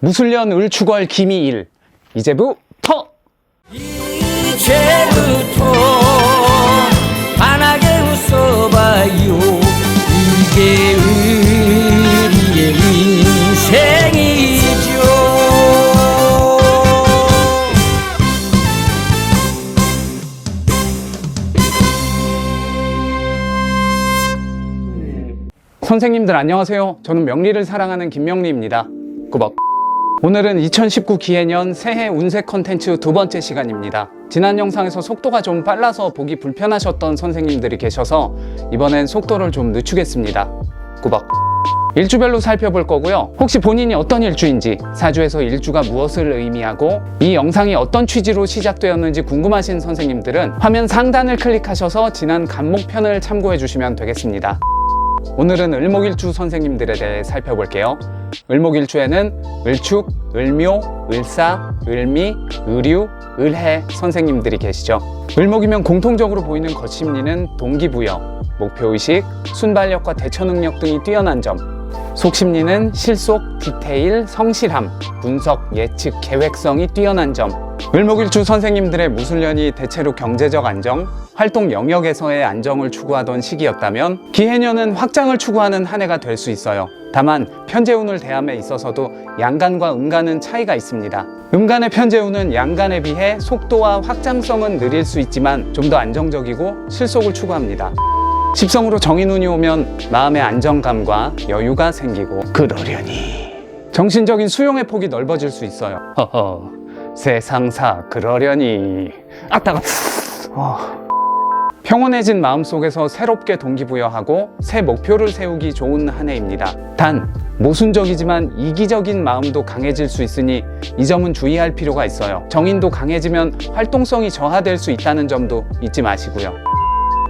무술년 을추걸 기미일 이제부터 이제부터 환하게 웃어봐요 이게 우리의 인생이죠 선생님들 안녕하세요. 저는 명리를 사랑하는 김명리입니다. 꾸벅. 오늘은 2019 기해년 새해 운세 컨텐츠 두 번째 시간입니다. 지난 영상에서 속도가 좀 빨라서 보기 불편하셨던 선생님들이 계셔서 이번엔 속도를 좀 늦추겠습니다. 꾸벅. 일주별로 살펴볼 거고요. 혹시 본인이 어떤 일주인지, 사주에서 일주가 무엇을 의미하고 이 영상이 어떤 취지로 시작되었는지 궁금하신 선생님들은 화면 상단을 클릭하셔서 지난 간목편을 참고해 주시면 되겠습니다. 오늘은 을목일주 선생님들에 대해 살펴볼게요. 을목일주에는 을축, 을묘, 을사, 을미, 을유, 을해 선생님들이 계시죠. 을목이면 공통적으로 보이는 거심리는 동기부여, 목표의식, 순발력과 대처 능력 등이 뛰어난 점, 속심리는 실속, 디테일, 성실함, 분석, 예측, 계획성이 뛰어난 점. 을목일주 선생님들의 무술년이 대체로 경제적 안정, 활동 영역에서의 안정을 추구하던 시기였다면 기해년은 확장을 추구하는 한 해가 될 수 있어요. 다만 편재운을 대함에 있어서도 양간과 음간은 차이가 있습니다. 음간의 편재운은 양간에 비해 속도와 확장성은 느릴 수 있지만 좀 더 안정적이고 실속을 추구합니다. 십성으로 정인운이 오면 마음의 안정감과 여유가 생기고 그러려니 정신적인 수용의 폭이 넓어질 수 있어요. 허허 세상사 그러려니 아따가 어. 평온해진 마음 속에서 새롭게 동기부여하고 새 목표를 세우기 좋은 한 해입니다. 단 모순적이지만 이기적인 마음도 강해질 수 있으니 이 점은 주의할 필요가 있어요. 정인도 강해지면 활동성이 저하될 수 있다는 점도 잊지 마시고요.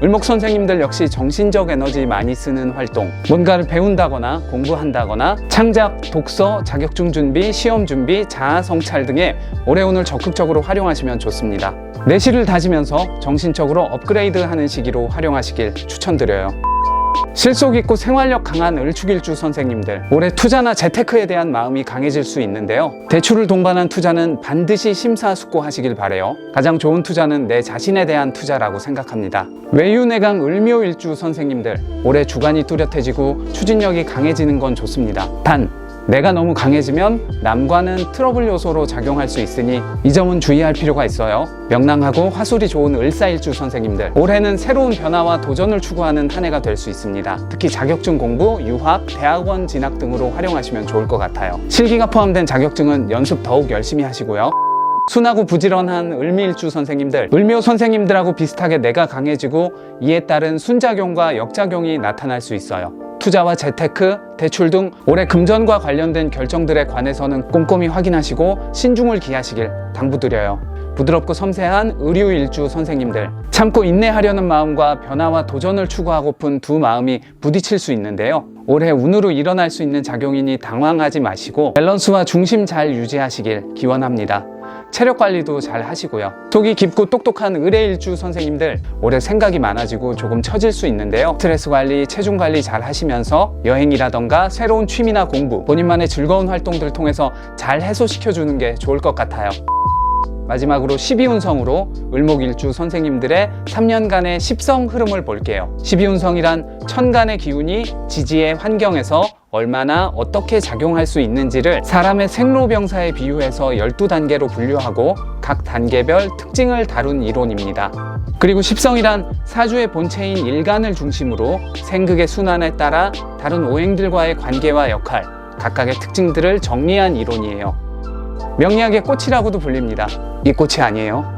을목 선생님들 역시 정신적 에너지 많이 쓰는 활동, 뭔가를 배운다거나 공부한다거나 창작, 독서, 자격증 준비, 시험 준비, 자아 성찰 등의 올해운을 적극적으로 활용하시면 좋습니다. 내실을 다지면서 정신적으로 업그레이드하는 시기로 활용하시길 추천드려요. 실속 있고 생활력 강한 을축일주 선생님들 올해 투자나 재테크에 대한 마음이 강해질 수 있는데요. 대출을 동반한 투자는 반드시 심사숙고하시길 바래요. 가장 좋은 투자는 내 자신에 대한 투자라고 생각합니다. 외유내강 을묘일주 선생님들 올해 주관이 뚜렷해지고 추진력이 강해지는 건 좋습니다. 단 내가 너무 강해지면 남과는 트러블 요소로 작용할 수 있으니 이 점은 주의할 필요가 있어요. 명랑하고 화술이 좋은 을사일주 선생님들 올해는 새로운 변화와 도전을 추구하는 한 해가 될 수 있습니다. 특히 자격증 공부, 유학, 대학원 진학 등으로 활용하시면 좋을 것 같아요. 실기가 포함된 자격증은 연습 더욱 열심히 하시고요. 순하고 부지런한 을미일주 선생님들, 을묘 선생님들하고 비슷하게 내가 강해지고 이에 따른 순작용과 역작용이 나타날 수 있어요. 투자와 재테크, 대출 등 올해 금전과 관련된 결정들에 관해서는 꼼꼼히 확인하시고 신중을 기하시길 당부드려요. 부드럽고 섬세한 의류일주 선생님들 참고 인내하려는 마음과 변화와 도전을 추구하고픈 두 마음이 부딪힐 수 있는데요 올해 운으로 일어날 수 있는 작용이니 당황하지 마시고 밸런스와 중심 잘 유지하시길 기원합니다 체력 관리도 잘 하시고요. 속이 깊고 똑똑한 의뢰일주 선생님들 올해 생각이 많아지고 조금 처질 수 있는데요. 스트레스 관리, 체중 관리 잘 하시면서 여행이라던가 새로운 취미나 공부 본인만의 즐거운 활동들 통해서 잘 해소시켜 주는 게 좋을 것 같아요. 마지막으로 12운성으로 을목일주 선생님들의 3년간의 십성 흐름을 볼게요. 12운성이란 천간의 기운이 지지의 환경에서 얼마나 어떻게 작용할 수 있는지를 사람의 생로병사에 비유해서 12단계로 분류하고 각 단계별 특징을 다룬 이론입니다. 그리고 십성이란 사주의 본체인 일간을 중심으로 생극의 순환에 따라 다른 오행들과의 관계와 역할, 각각의 특징들을 정리한 이론이에요. 명리학의 꽃이라고도 불립니다. 이 꽃이 아니에요.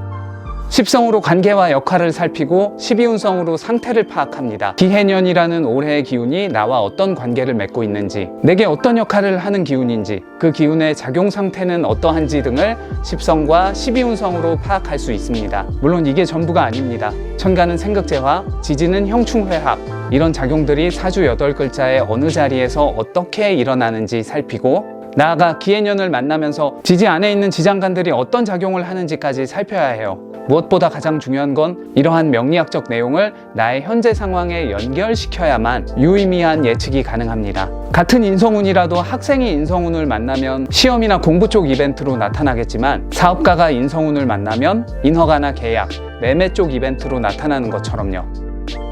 십성으로 관계와 역할을 살피고 십이운성으로 상태를 파악합니다. 기해년이라는 올해의 기운이 나와 어떤 관계를 맺고 있는지, 내게 어떤 역할을 하는 기운인지, 그 기운의 작용 상태는 어떠한지 등을 십성과 십이운성으로 파악할 수 있습니다. 물론 이게 전부가 아닙니다. 천간은 생극제화, 지지는 형충회합, 이런 작용들이 사주 여덟 글자의 어느 자리에서 어떻게 일어나는지 살피고 나아가 기해년을 만나면서 지지 안에 있는 지장간들이 어떤 작용을 하는지까지 살펴야 해요. 무엇보다 가장 중요한 건 이러한 명리학적 내용을 나의 현재 상황에 연결시켜야만 유의미한 예측이 가능합니다. 같은 인성운이라도 학생이 인성운을 만나면 시험이나 공부 쪽 이벤트로 나타나겠지만 사업가가 인성운을 만나면 인허가나 계약, 매매 쪽 이벤트로 나타나는 것처럼요.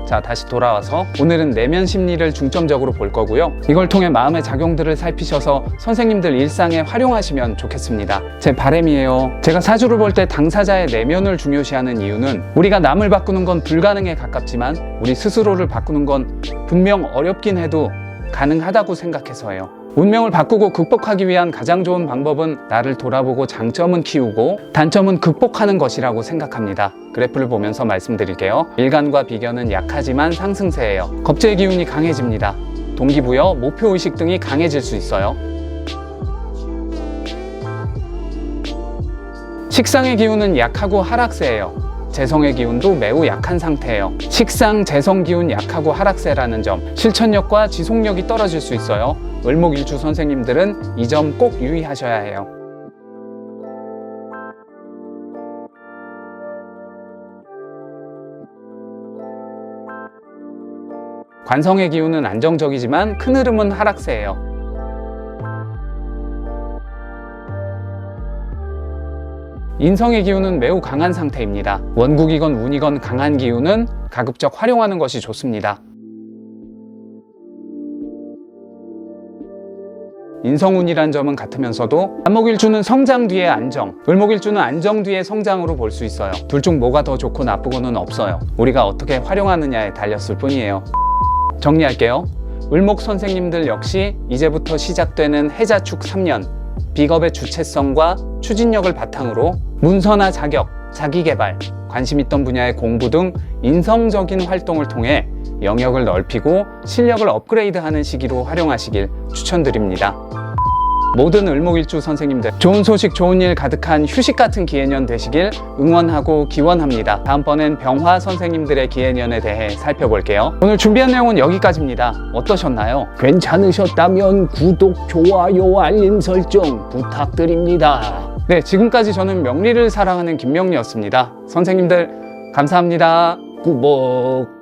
자, 다시 돌아와서 오늘은 내면 심리를 중점적으로 볼 거고요. 이걸 통해 마음의 작용들을 살피셔서 선생님들 일상에 활용하시면 좋겠습니다. 제 바람이에요. 제가 사주를 볼 때 당사자의 내면을 중요시하는 이유는 우리가 남을 바꾸는 건 불가능에 가깝지만 우리 스스로를 바꾸는 건 분명 어렵긴 해도 가능하다고 생각해서예요. 운명을 바꾸고 극복하기 위한 가장 좋은 방법은 나를 돌아보고 장점은 키우고 단점은 극복하는 것이라고 생각합니다. 그래프를 보면서 말씀드릴게요. 일간과 비견은 약하지만 상승세예요. 겁제의 기운이 강해집니다. 동기부여, 목표의식 등이 강해질 수 있어요. 식상의 기운은 약하고 하락세예요. 재성의 기운도 매우 약한 상태예요. 식상, 재성 기운 약하고 하락세라는 점, 실천력과 지속력이 떨어질 수 있어요. 을목일주 선생님들은 이 점 꼭 유의하셔야 해요. 관성의 기운은 안정적이지만 큰 흐름은 하락세예요. 인성의 기운은 매우 강한 상태입니다. 원국이건 운이건 강한 기운은 가급적 활용하는 것이 좋습니다. 인성운이란 점은 같으면서도 안목일주는 성장 뒤에 안정, 을목일주는 안정 뒤에 성장으로 볼 수 있어요. 둘 중 뭐가 더 좋고 나쁘고는 없어요. 우리가 어떻게 활용하느냐에 달렸을 뿐이에요. 정리할게요. 을목 선생님들 역시 이제부터 시작되는 해자축 3년, 비겁의 주체성과 추진력을 바탕으로 문서나 자격, 자기개발, 관심 있던 분야의 공부 등 인성적인 활동을 통해 영역을 넓히고 실력을 업그레이드하는 시기로 활용하시길 추천드립니다. 모든 을목일주 선생님들 좋은 소식 좋은 일 가득한 휴식 같은 기해년 되시길 응원하고 기원합니다. 다음번엔 병화 선생님들의 기해년에 대해 살펴볼게요. 오늘 준비한 내용은 여기까지입니다. 어떠셨나요? 괜찮으셨다면 구독, 좋아요, 알림 설정 부탁드립니다. 네, 지금까지 저는 명리를 사랑하는 김명리였습니다. 선생님들 감사합니다. 구복